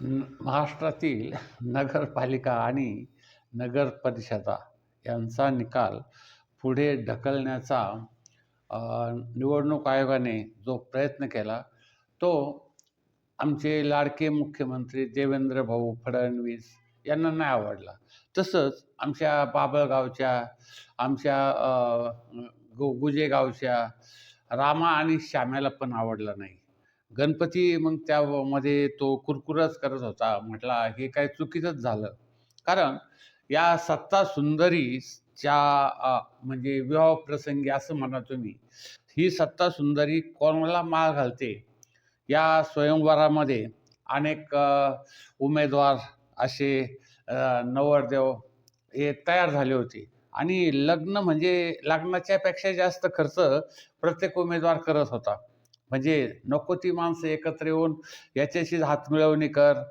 महाराष्ट्रातील नगरपालिका आणि नगर परिषदा यांचा निकाल पुढे ढकलण्याचा निवडणूक आयोगाने जो प्रयत्न केला तो आमचे लाडके मुख्यमंत्री देवेंद्र भाऊ फडणवीस यांना नाही आवडला. तसंच आमच्या बाबळगावच्या आमच्या गो गु गुजेगावच्या रामा आणि श्याम्याला पण आवडला नाही. गणपती मग त्यामध्ये तो कुरकुरच करत होता. म्हटला हे काय चुकीचंच झालं. कारण या सत्ता सुंदरीच्या म्हणजे विवाह प्रसंगी असं म्हणा तुम्ही ही सत्ता सुंदरी कोणाला माळ घालते? या स्वयंवरामध्ये अनेक उमेदवार असे नवरदेव हे तयार झाले होते. आणि लग्न म्हणजे लग्नाच्या पेक्षा जास्त खर्च प्रत्येक उमेदवार करत होता. म्हणजे नको ती माणसं एकत्र येऊन याच्याशीच हातमिळवणी कर.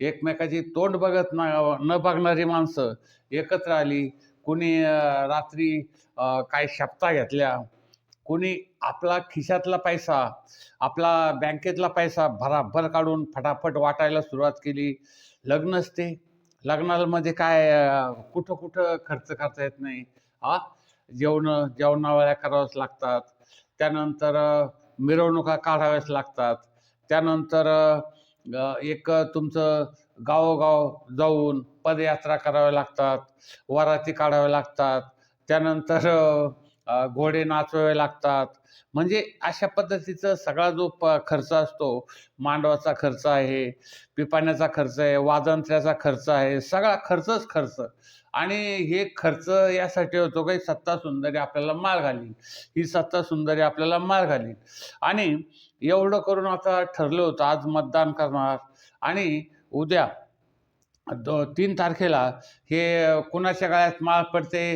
एकमेकाची तोंड बघत ना न बघणारी माणसं एकत्र आली. कुणी रात्री काय शपथा घेतल्या. कुणी आपला खिशातला पैसा आपला बँकेतला पैसा भराभर काढून फटाफट वाटायला सुरुवात केली. लग्न असते. लग्नामध्ये काय कुठं कुठं खर्च करता येत नाही. हा जेवणं जेवणावळ्या कराव्याच लागतात. त्यानंतर मिरवणुका काढाव्याच लागतात. त्यानंतर एक तुमचं गावोगाव जाऊन पदयात्रा कराव्या लागतात वराती काढाव्या लागतात. त्यानंतर घोडे नाचवावे लागतात. म्हणजे अशा पद्धतीचा सगळा जो प खर्च असतो मांडवाचा खर्च आहे पिपाण्याचा खर्च आहे वादंत्र्याचा खर्च आहे सगळा खर्चच खर्च. आणि हे खर्च यासाठी होतो काही सत्ता सुंदरी आपल्याला माळ घालीन. ही सत्ता सुंदरी आपल्याला माळ घालीन. आणि एवढं करून आता ठरलं होतं आज मतदान करणार. आणि उद्या दो तीन तारखेला हे कुणाच्या काळात माळ पडते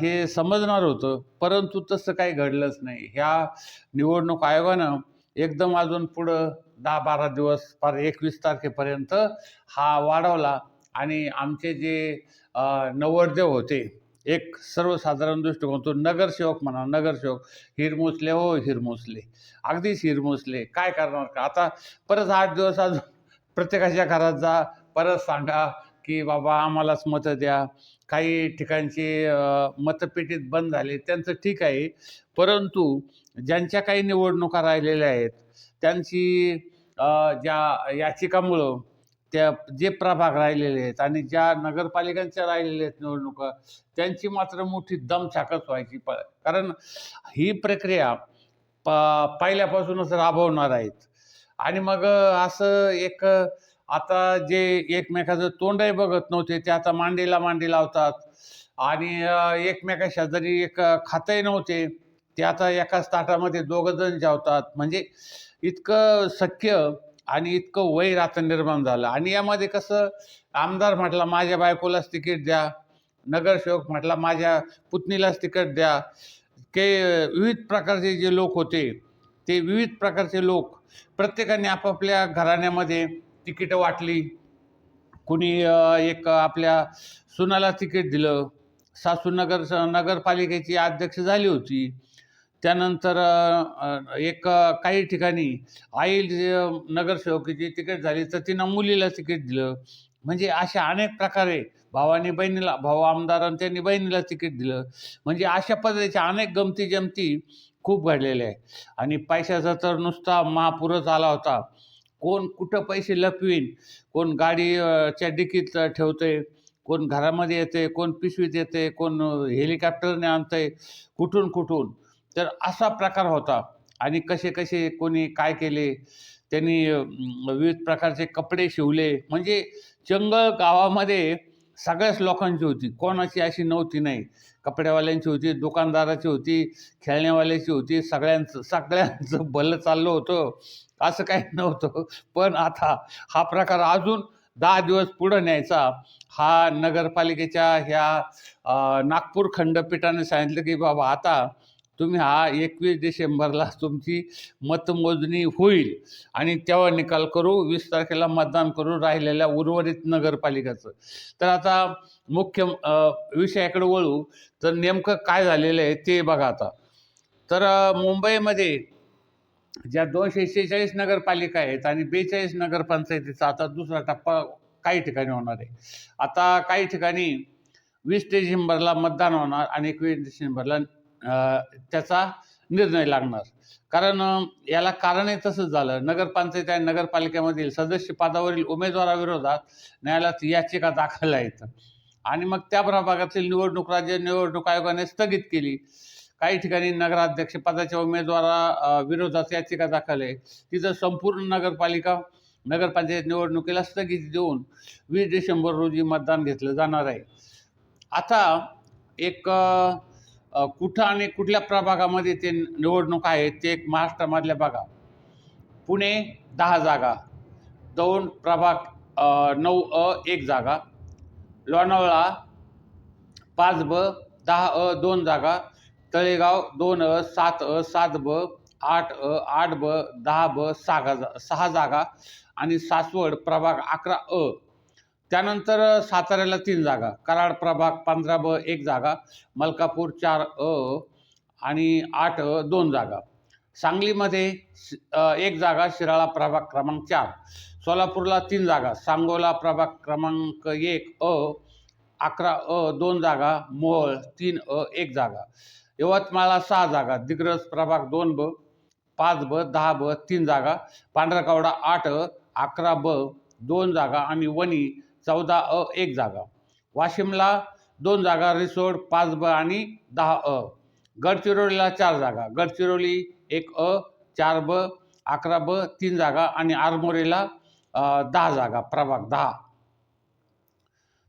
हे समजणार होतं. परंतु तसं काही घडलंच नाही. ह्या निवडणूक आयोगानं एकदम अजून पुढं दहा बारा दिवस फार एकवीस तारखेपर्यंत हा वाढवला. आणि आमचे जे नवरदेव होते एक सर्वसाधारण दृष्टिकोन तो नगरसेवक म्हणा नगरसेवक हिरमुसले हो हिरमुसले. अगदीच हिरमुसले. काय करणार का? आता परत आठ दिवस अजून प्रत्येकाच्या घरात जा. परत सांगा की बाबा आम्हालाच मतं द्या. काही ठिकाणची मतपेटीत बंद झाले. त्यांचं ठीक आहे. परंतु ज्यांच्या काही निवडणुका राहिलेल्या आहेत त्यांची ज्या याचिकामुळं त्या जे प्रभाग राहिलेले आहेत आणि ज्या नगरपालिकांच्या राहिलेल्या आहेत निवडणुका त्यांची मात्र मोठी दमछाकच व्हायची प कारण ही प्रक्रिया प पहिल्यापासूनच राबवणार आहेत. आणि मग असं एक आता जे एकमेकाचं तोंडही बघत नव्हते ते आता मांडीला मांडी लावतात. आणि एकमेका शेजारी एक खातही नव्हते. ते आता एकाच ताटामध्ये दोघं जण जेवतात. म्हणजे इतकं सख्य आणि इतकं वैर आता निर्माण झालं. आणि यामध्ये कसं आमदार म्हटला माझ्या बायकोलाच तिकीट द्या. नगरसेवक म्हटला माझ्या पुतणीलाच तिकीट द्या. के विविध प्रकारचे जे लोक होते ते विविध प्रकारचे लोक प्रत्येकाने आपापल्या घराण्यामध्ये तिकीटं वाटली. कुणी एक आपल्या सुनाला तिकीट दिलं. सासू नगर नगरपालिकेची अध्यक्ष झाली होती. त्यानंतर एक काही ठिकाणी आई नगरसेवकीची तिकीट झाली तर तिनं मुलीला तिकीट दिलं. म्हणजे अशा अनेक प्रकारे भावानी बहिणीला भाऊ आमदारांनी त्यांनी बहिणीला तिकीट दिलं. म्हणजे अशा पद्धतीच्या अनेक गमती जमती खूप घडलेल्या आहे आणि पैशाचा तर नुसता महापूरच आला होता. कोण कुठं पैसे लपवीन? कोण गाडीच्या डिकीत ठेवते कोण घरामध्ये येते कोण पिशवीत येते कोण हेलिकॉप्टरने आणतंय? कुठून कुठून तर असा प्रकार होता. आणि कसे कसे कोणी काय केले? त्यांनी विविध प्रकारचे कपडे शिवले. म्हणजे चंगळ गावामध्ये सगळ्याच लोकांची होती. कोणाची अशी नव्हती नाही. कपड्यावाल्यांची होती दुकानदाराची होती खेळण्यावाल्याची होती. सगळ्यांचं सगळ्यांचं भलं चाललं होतं. असं काही नव्हतं. पण आता हा प्रकार अजून दहा दिवस पुढं न्यायचा. हा नगरपालिकेच्या ह्या नागपूर खंडपीठाने सांगितलं की बाबा आता तुम्ही हा एकवीस डिसेंबरला तुमची मतमोजणी होईल. आणि तेव्हा निकाल करू वीस तारखेला मतदान करू राहिलेल्या उर्वरित नगरपालिकाचं. तर आता मुख्य विषयाकडे वळू तर नेमकं काय झालेलं आहे ते बघा आता. तर मुंबईमध्ये ज्या दोनशे शेहेचाळीस नगरपालिका आहेत आणि बेचाळीस नगरपंचायतीचा आता दुसरा टप्पा काही ठिकाणी होणार आहे. आता काही ठिकाणी वीस डिसेंबरला मतदान होणार आणि एकवीस डिसेंबरला त्याचा निर्णय लागणार. कारण याला कारणही तसंच झालं. नगरपंचायत आणि नगरपालिकेमधील सदस्य पदावरील उमेदवाराविरोधात न्यायालयात याचिका दाखल आहेत. आणि मग त्या प्रभागातील निवडणूक राज्य निवडणूक आयोगाने स्थगित केली. काही ठिकाणी नगराध्यक्ष पदाच्या उमेदवारा विरोधात याचिका दाखल आहे. तिथं संपूर्ण नगरपालिका नगरपंचायत निवडणुकीला स्थगिती देऊन वीस डिसेंबर रोजी मतदान घेतलं जाणार आहे. आता एक कुठं आणि कुठल्या प्रभागामध्ये ते निवडणूक आहेत ते एक महाराष्ट्रामधल्या बघा. पुणे दहा जागा. दोन प्रभाग नऊ अ एक जागा. लोणावळा पाच ब दहा अ दोन जागा. तळेगाव दोन अ सात अ सात ब आठ अ आठ ब दहा ब सहा जा सहा जागा. आणि सासवड प्रभाग अकरा अ त्यानंतर साताऱ्याला तीन जागा. कराड प्रभाग पंधरा ब एक जागा मलकापूर चार अ आणि आठ अ दोन जागा. सांगलीमध्ये एक जागा शिराळा प्रभाग क्रमांक चार. सोलापूरला तीन जागा सांगोला प्रभाग क्रमांक एक अ अकरा अ दोन जागा मोहळ तीन अ एक जागा. यवतमाळला सहा जागा दिग्रस प्रभाग दोन ब पाच ब दहा ब तीन जागा पांढरकवडा आठ अ अकरा ब दोन जागा आणि वणी चौदा अ एक जागा. वाशिमला दोन जागा रिसोड पाच ब आणि दहा अ. गडचिरोलीला चार जागा. गडचिरोली एक अ चार ब अकरा ब तीन जागा आणि आरमोरीला दहा जागा प्रभाग दहा.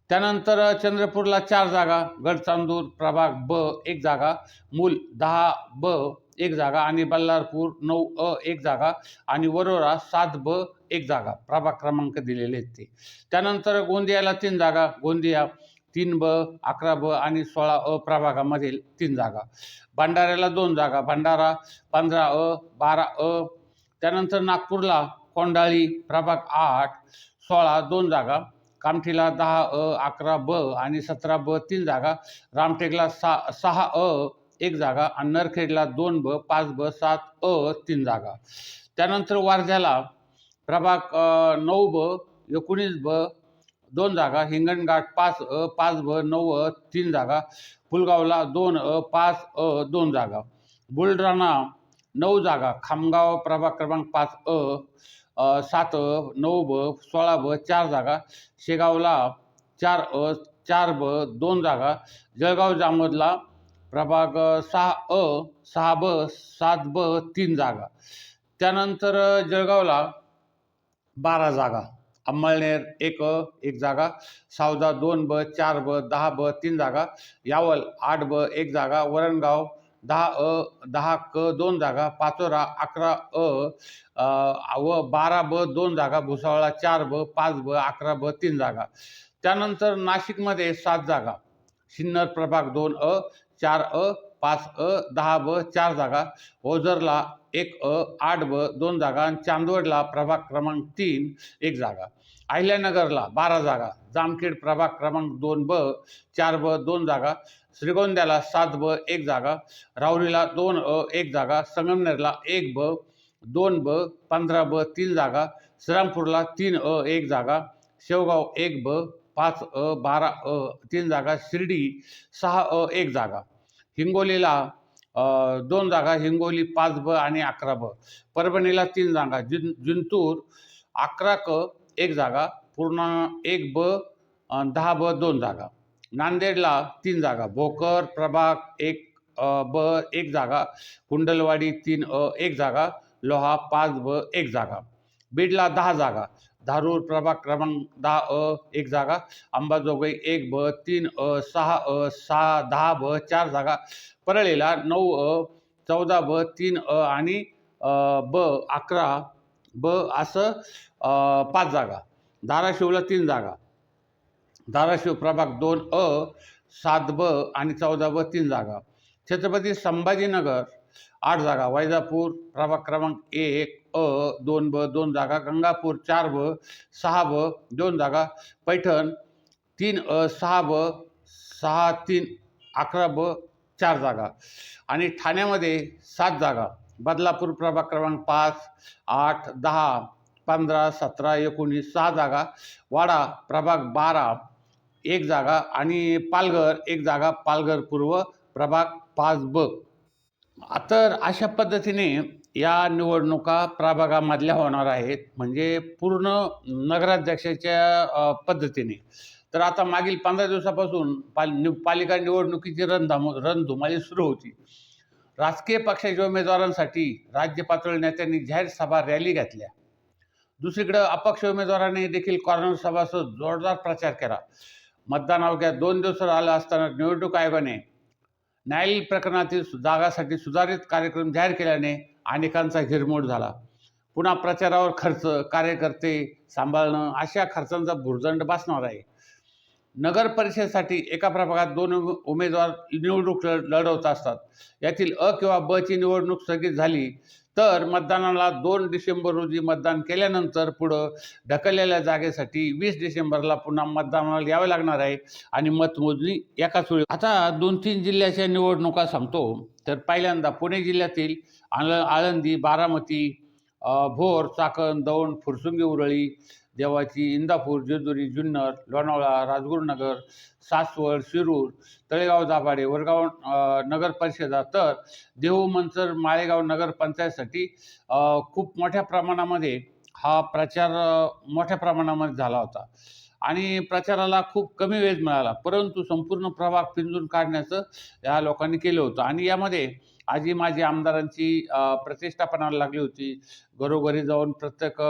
त्यानंतर चंद्रपूरला चार जागा गडचांदूर प्रभाग ब एक जागा मूल दहा ब एक जागा आणि बल्लारपूर नऊ अ एक जागा आणि वरोरा सात ब एक जागा प्रभाग क्रमांक दिलेले आहेत ते. त्यानंतर गोंदियाला तीन जागा गोंदिया तीन ब अकरा ब आणि सोळा अ प्रभागामधील तीन जागा. भंडाऱ्याला दोन जागा भंडारा पंधरा अ बारा अ त्यानंतर नागपूरला कोंडाळी प्रभाग आठ सोळा दोन जागा कामठीला दहा अ अकरा ब आणि सतरा ब तीन जागा रामटेकला सहा सहा अ एक जागा आणि नरखेडला दोन ब पाच ब सात अ तीन जागा. त्यानंतर वारध्याला प्रभाग नऊ ब एकोणीस ब दोन जागा हिंगणघाट पाच अ पाच ब नऊ अ तीन जागा फुलगावला दोन अ पाच अ दोन जागा बुलढाणा नऊ जागा खामगाव प्रभाग क्रमांक पाच अ सात अ नऊ ब सोळा ब चार जागा शेगावला चार अ चार ब दोन जागा जळगाव जामोदला प्रभाग सहा अ सहा ब सात ब तीन जागा. त्यानंतर जळगावला बारा जागा. अंमळनेर एक अ एक जागा. सावदा दोन ब चार ब दहा ब तीन जागा. यावल आठ ब एक जागा. वरणगाव दहा अ दहा क दोन जागा. पाचोरा अकरा अ व बारा ब दोन जागा. भुसावळा चार ब पाच ब अकरा ब तीन जागा. त्यानंतर नाशिकमध्ये सात जागा. सिन्नर प्रभाग दोन अ चार अ पाच अ दहा ब चार जागा. ओझरला एक अ आठ ब दोन जागा आणि चांदवडला प्रभाग क्रमांक तीन एक जागा. अहिल्यानगरला बारा जागा जामखेड प्रभाग क्रमांक दोन ब चार ब दोन जागा. श्रीगोंद्याला सात ब एक जागा. राहुरीला दोन अ एक जागा. संगमनेरला एक ब दोन ब पंधरा ब तीन जागा. श्रीरामपूरला तीन अ एक जागा. शेवगाव एक ब पाच अ बारा अ तीन जागा. शिर्डी सहा अ एक जागा. हिंगोलीला दोन जागा हिंगोली पाच ब आणि अकरा ब. परभणीला तीन जागा जिन जिंतूर अकरा क एक जागा पूर्ण एक ब दहा ब दोन जागा. नांदेडला तीन जागा भोकर प्रभाग एक ब एक जागा कुंडलवाडी तीन अ एक जागा लोहा पाच ब एक जागा. बीडला दहा जागा धारूर प्रभाग क्रमांक दहा अ एक जागा अंबाजोगाई एक ब तीन अ सहा अ सहा दहा ब चार जागा परळीला नऊ अ चौदा ब तीन अ आणि ब अकरा ब असं पाच जागा. धाराशिवला तीन जागा. धाराशिव प्रभाग दोन अ सात ब आणि चौदा ब तीन जागा. छत्रपती संभाजीनगर आठ जागा. वैजापूर प्रभाग क्रमांक एक अ दोन ब दोन जागा गंगापूर चार ब सहा ब दोन जागा पैठण तीन अ सहा ब सहा तीन अकरा ब चार जागा. आणि ठाण्यामध्ये सात जागा. बदलापूर प्रभाग क्रमांक पाच आठ दहा पंधरा सतरा एकोणीस सहा जागा. वाडा प्रभाग बारा एक जागा. आणि पालघर एक जागा पालघर पूर्व प्रभाग पाच ब. तर अशा पद्धतीने या निवडणुका प्रभागामधल्या होणार आहेत. म्हणजे पूर्ण नगराध्यक्षाच्या पद्धतीने. तर आता मागील पंधरा दिवसापासून पाल नि पालिका निवडणुकीची रणधाम रणधुमाळी सुरू होती. राजकीय पक्षाच्या उमेदवारांसाठी राज्य पातळी नेत्यांनी जाहीर सभा रॅली घेतल्या. दुसरीकडं अपक्ष उमेदवारांनी देखील कॉर्नर सभासह जोरदार प्रचार केला. मतदान अवघ्या दोन दिवस आलं असताना निवडणूक आयोगाने न्यायालयीन प्रकरणातील सु- जागासाठी सुधारित कार्यक्रम जाहीर केल्याने अनेकांचा हिरमोड झाला. पुन्हा प्रचारावर खर्च कार्यकर्ते सांभाळणं अशा खर्चांचा भुर्दंड बसणार आहे. नगर परिषदेसाठी एका प्रभागात दोन उमेदवार निवडणूक लढ- लढवत असतात. यातील अ किंवा ब ची निवडणूक स्थगित झाली तर मतदानाला दोन डिसेंबर रोजी मतदान केल्यानंतर पुढं ढकललेल्या जागेसाठी वीस डिसेंबरला पुन्हा मतदानाला यावे लागणार आहे आणि मतमोजणी एकाच वेळी. आता दोन तीन जिल्ह्याच्या निवडणुका सांगतो. तर पहिल्यांदा पुणे जिल्ह्यातील आळ आळंदी बारामती भोर चाकण दौंड फुरसुंगी उरळी देवाची इंदापूर जेजुरी जुन्नर लोणावळा राजगुरुनगर सासवड शिरूर तळेगाव दाभाडे वरगाव नगर परिषदा तर देहू मंचर माळेगाव नगरपंचायतसाठी खूप मोठ्या प्रमाणामध्ये हा प्रचार मोठ्या प्रमाणामध्ये झाला होता. आणि प्रचाराला खूप कमी वेळ मिळाला परंतु संपूर्ण प्रभाग पिंजून काढण्याचं या लोकांनी केलं होतं. आणि यामध्ये आजी माझी आमदारांची अ, प्रतिष्ठा पणाला लागली होती. घरोघरी जाऊन प्रत्येक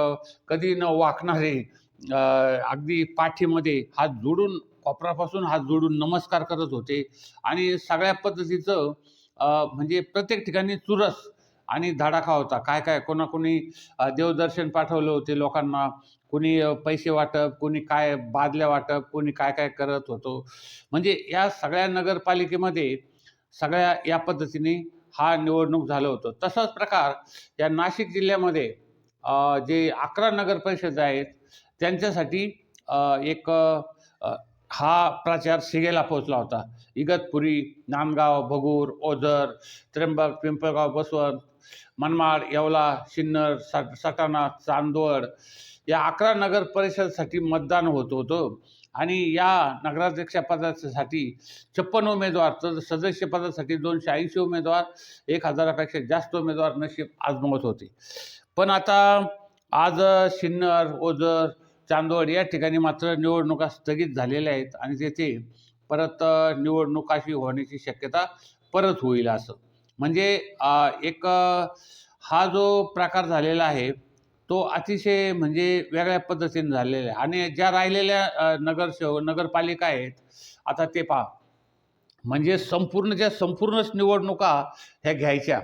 कधी न वाकणारे अगदी पाठीमध्ये हात जोडून कोपरापासून हात जोडून नमस्कार करत होते. आणि सगळ्या पद्धतीचं म्हणजे प्रत्येक ठिकाणी चुरस आणि धडाका होता. काय काय कोणाकोणी देवदर्शन पाठवले होते लोकांना. कोणी पैसे वाटप कोणी काय बादल्या वाटप कोणी काय काय करत होतो. म्हणजे या सगळ्या नगरपालिकेमध्ये सगळ्या या पद्धतीने हा निवडणूक झालं होतं. तसाच प्रकार या नाशिक जिल्ह्यामध्ये जे अकरा नगर परिषद आहेत त्यांच्यासाठी एक हा प्रचार शिगेला पोहोचला होता. इगतपुरी नांदगाव भगूर ओझर त्र्यंबक पिंपळगाव बसवंत मनमाड येवला सिन्नर सट सटाणा चांदवड या अकरा नगर परिषदसाठी मतदान होत होतं. आणि या नगराध्यक्षपदासाठी छप्पन उमेदवार तर सदस्य पदासाठी दोनशे ऐंशी उमेदवार एक हजारापेक्षा जास्त उमेदवार नशीब आजमावत होते. पण आता आज सिन्नर ओझर चांदवड या ठिकाणी मात्र निवडणुका स्थगित झालेल्या आहेत आणि तेथे परत निवडणुकाशी निवडणूक अशी होण्याची शक्यता परत होईल असं. म्हणजे एक हा जो प्रकार झालेला आहे तो अतिशय म्हणजे वेगळ्या पद्धतीने झालेला आहे. आणि ज्या राहिलेल्या अ, नगरसेवक नगरपालिका आहेत आता ते पहा. म्हणजे संपूर्ण ज्या संपूर्णच निवडणुका ह्या घ्यायच्या.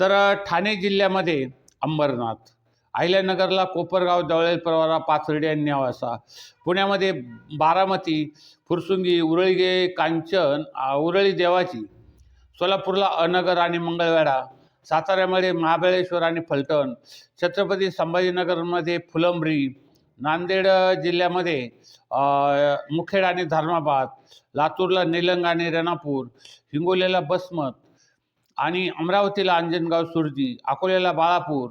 तर ठाणे जिल्ह्यामध्ये अंबरनाथ अहिल्यानगरला कोपरगाव दवळेल प्रवारा पाथर्डी आणि नेवासा पुण्यामध्ये बारामती फुरसुंगी उरळीगे कांचन उरळी देवाची सोलापूरला अनगर आणि मंगळवेढा साताऱ्यामध्ये महाबळेश्वर आणि फलटण छत्रपती संभाजीनगरमध्ये फुलंब्री नांदेड जिल्ह्यामध्ये मुखेड आणि धर्माबाद लातूरला निलंग आणि रेणापूर हिंगोलीला बसमत आणि अमरावतीला अंजनगाव सुरजी अकोल्याला बाळापूर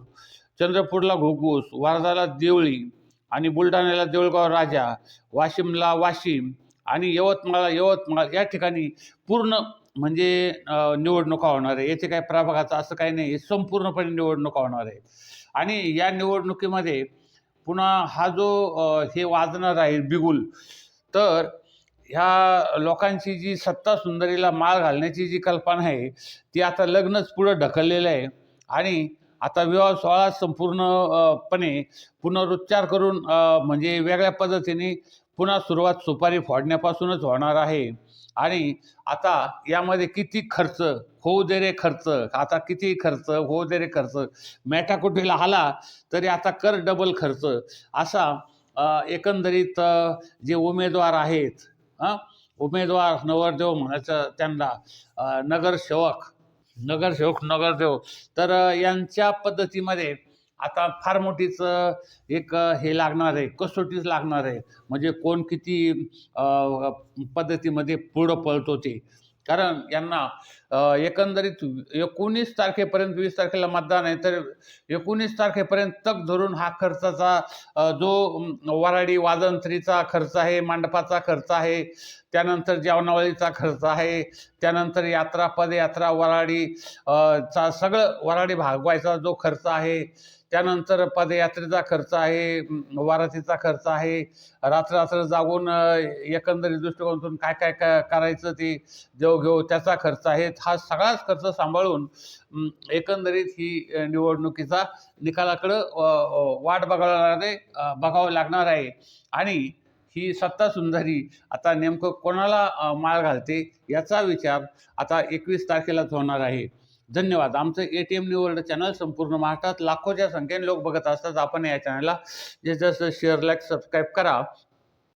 चंद्रपूरला घुगूस वर्धाला देवळी आणि बुलढाण्याला देऊळगाव राजा वाशिमला वाशिम आणि यवतमाळ यवतमाळ या ठिकाणी पूर्ण म्हणजे निवडणुका होणार आहे. येथे काय प्रभागाचं असं काही नाही संपूर्णपणे निवडणुका होणार आहे. आणि या निवडणुकीमध्ये पुन्हा हा जो हे वाजणार आहे बिगुल तर ह्या लोकांची जी सत्ता सुंदरीला माळ घालण्याची जी कल्पना आहे ती आता लग्नच पुढं ढकललेलं आहे. आणि आता विवाह सोहळा संपूर्णपणे पुनरुच्चार करून म्हणजे वेगळ्या पद्धतीने पुन्हा सुरुवात सुपारी फोडण्यापासूनच होणार आहे. आणि आता यामध्ये किती खर्च होऊ दे रे खर्च आता किती खर्च होऊ दे रे खर्च. मेटाकुटीला आला तरी आता कर डबल खर्च. असा एकंदरीत जे उमेदवार आहेत हां उमेदवार नवरदेव म्हणायचं त्यांना नगरसेवक नगरसेवक नगरदेव तर यांच्या पद्धतीमध्ये आता फार मोठीच एक हे लागणार आहे कसोटीच लागणार आहे. म्हणजे कोण किती पद्धतीमध्ये पुढं पळतो ते. कारण यांना एकंदरीत एकोणीस तारखेपर्यंत वीस तारखेला मतदान आहे तर एकोणीस तारखेपर्यंत तक धरून हा खर्चाचा जो वराडी वादंत्रीचा खर्च आहे मांडपाचा खर्च आहे त्यानंतर जेवणावळीचा खर्च आहे त्यानंतर यात्रा पदयात्रा वराडी चा सगळं वराडी भागवायचा जो खर्च आहे त्यानंतर पदयात्रेचा खर्च आहे वारातीचा खर्च आहे. रात्र रात्र जागून एकंदरीत दृष्टिकोनातून काय काय काय करायचं ते देव घेऊ त्याचा खर्च आहे. हा सगळाच खर्च सांभाळून एकंदरीत ही निवडणुकीचा निकालाकडं वाट बघायला बघावं लागणार आहे. आणि ही सत्ता सुंदरी आता नेमकं कोणाला माळ घालते याचा विचार आता एकवीस तारखेलाच होणार आहे. धन्यवाद. आमचं A T M new world channel संपूर्ण महाराष्ट्रात लाखोच्या संख्येने लोक बघत असतात. आपण या चॅनलला जे जसं शेअर लाईक सबस्क्राईब करा.